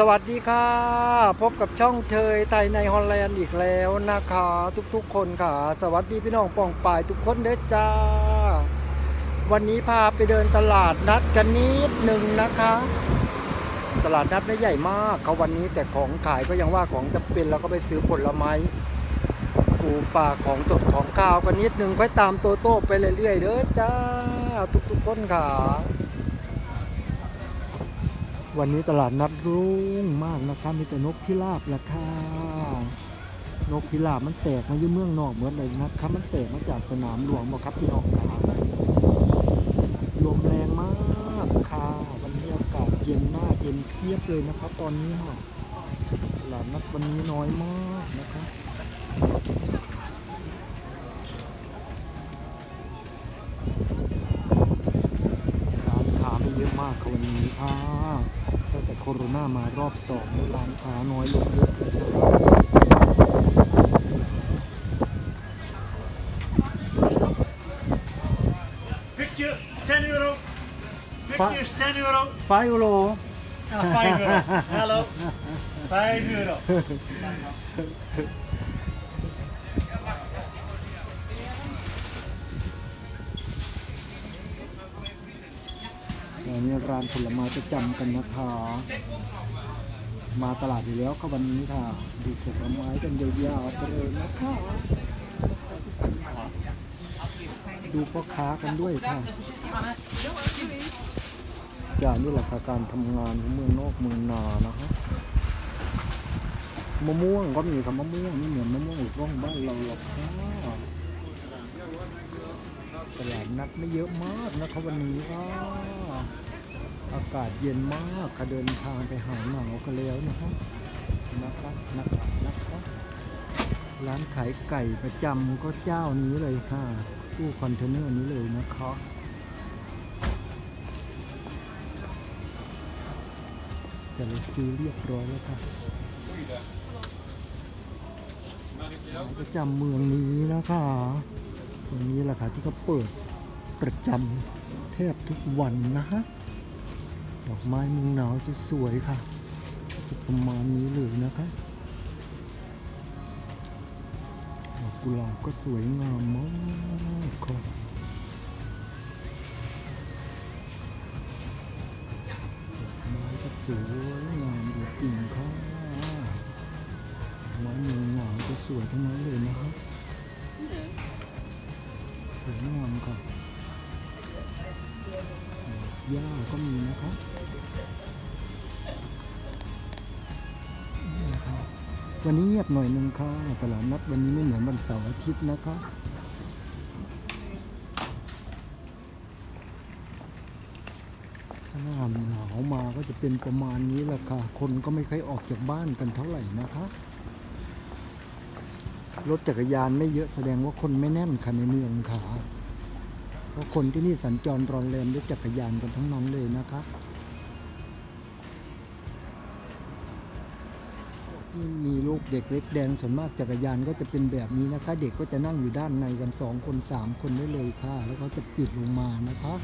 สวัสดีค่ะ พบกับช่องเทยไทยในฮอลแลนด์อีกแล้วนะคะ ทุกๆคนค่ะ สวัสดีพี่น้องปองป่ายทุกคนเด้อจ้า วันนี้พาไปเดินตลาดนัดกันนิดหนึ่งนะคะ ตลาดนัดไม่ใหญ่มากเขาวันนี้แต่ของขายก็ยังว่าของจะเป็นเราก็ไปซื้อผลไม้ปูป่าของสดของข้าวกันนิดหนึ่งค่อยตามโตโต้ไปเรื่อยๆเด้อจ้า ทุกๆคนค่ะ วันนี้ตลาดนัดรุ่งมากนะครับมีแต่นกพิราบราคานกพิราบมันแตกมาอยู่เมืองนอกเหมือนเลยนะครับมันแตกมาจากสนามหลวงบอกครับพี่น้องครับลมแรงมากค่ะวันนี้อากาศเย็นมากเย็นเทียบเลยนะครับ ตอนนี้ค่ะตลาดนัดวันนี้น้อยมากนะครับ เยอะมากค่ะวันนี้ค่ะตั้งแต่โควิดมารอบสองเนี่ยร้านค้าน้อยลงเยอะเลยนะครับ Picture 10 euro. Pictures 10 euro. ไฟโล Ah, 5 euro. Hello. 5 euro. อันนี้ร้านผลไม้ประจำกันนะคะ มาตลาดอยู่แล้วค่ะวันนี้ค่ะ ดูผลไม้กันยาวๆไปเลยนะคะดูพ่อค้ากันด้วยค่ะจากนี่แหละค่ะการทำงานของเมืองนอกเมืองนานะฮะมะม่วงก็มีค่ะมะม่วงนี่เหมือนมะม่วงอุร่องบ้านเราหรอกค่ะตลาดนัดไม่เยอะมากนะคะวันนี้ค่ะ อากาศเย็นมากค่ะเดินทางไปหาหนาวกันแล้วนะคะนะคะนะคะนะคะร้านขายไก่ประจำก็เจ้านี้เลยค่ะตู้คอนเทนเนอร์นี้เลยนะคะแต่เราซื้อเรียบร้อยแล้วค่ะประจำเมืองนี้นะคะตรงนี้แหละค่ะที่เขาเปิดประจำแทบทุกวันนะฮะ ดอกไม้เมืองหนาวสวยๆค่ะจะประมาณนี้เลยนะคะดอกกุหลาบก็สวยงามมากครับดอกไม้ก็สวยงามจริงๆครับไม้เมืองหนาวก็สวยทั้งนั้นเลยนะครับสวยงามครับหญ้าก็มีนะครับ วันนี้เงียบหน่อยหนึงค่ะตลาดนัดวันนี้ไม่เหมือนวันเสาร์อาทิตย์นะคะถ้าหน้าหนาวมาก็จะเป็นประมาณนี้แหละค่ะ คนก็ไม่ค่อยออกจากบ้านกันเท่าไหร่นะคะรถจักรยานไม่เยอะแสดงว่าคนไม่แน่นค่ะในเมืองค่ะ เพราะคนที่นี่สัญจรรอนแรมด้วยจักรยานกันทั้งนั้นเลยนะคะ ที่มีลูกเด็กเล็กแดงส่วนมากจักรยานก็จะเป็นแบบนี้นะคะ เด็กก็จะนั่งอยู่ด้านในกันสองคนสามคนได้เลยค่ะ แล้วก็จะปิดลงมานะคะ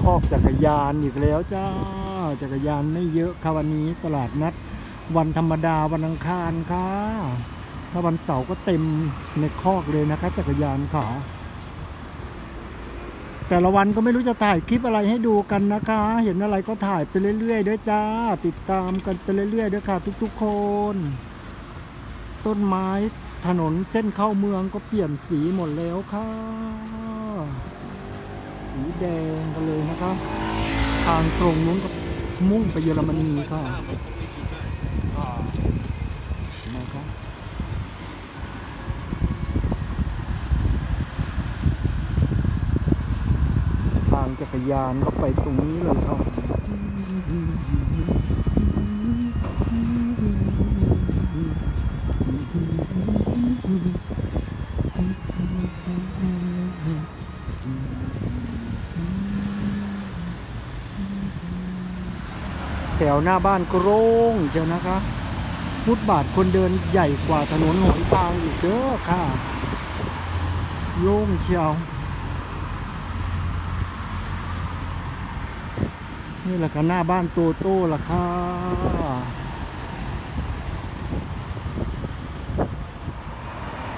คอกจักรยานอีกแล้วจ้าจักรยานไม่เยอะค่ะวันนี้ตลาดนัด วันธรรมดาวันอังคารค่ะ ถ้าวันเสาร์ก็เต็มในคอกเลยนะคะ จักรยานค่ะ แต่ละวันก็ไม่รู้จะถ่ายคลิปอะไรให้ดูกันนะคะ เห็นอะไรก็ถ่ายไปเรื่อยๆด้วยจ้า ติดตามกันไปเรื่อยๆด้วยค่ะ ทุกๆคน ต้นไม้ถนนเส้นเข้าเมืองก็เปลี่ยนสีหมดแล้วค่ะ สีแดงกันเลยนะคะ ทางตรงนู้นก็มุ่งไปเยอรมนีค่ะนะคะ ทางจัก รยานก็ไปตรงนี้เลยครับแถวหน้าบ้านก็โล่งเชียวนะคะฟุตบาทคนเดินใหญ่กว่าถนนหนทางอีกเด้อค่ะโล่งเชียว นี่แหละค่ะหน้าบ้านโตโต้ละค่ะ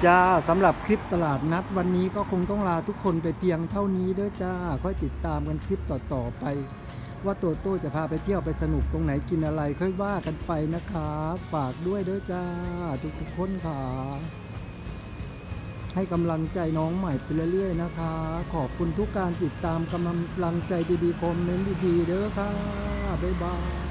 จ้าสำหรับคลิปตลาดนัดวันนี้ก็คงต้องลาทุกคนไปเพียงเท่านี้เด้อจ้า ค่อยติดตามกันคลิปต่อๆไป ว่าโตโต้จะพาไปเที่ยวไปสนุกตรงไหนกินอะไรค่อยว่ากันไปนะคะ ฝากด้วยเด้อจ้า ทุกๆคนค่ะ ให้กำลังใจน้องใหม่ไปเรื่อยๆนะคะ ขอบคุณทุกการติดตามกำลังใจดีๆคอมเมนต์ดีๆเด้อค่ะ บ๊ายบาย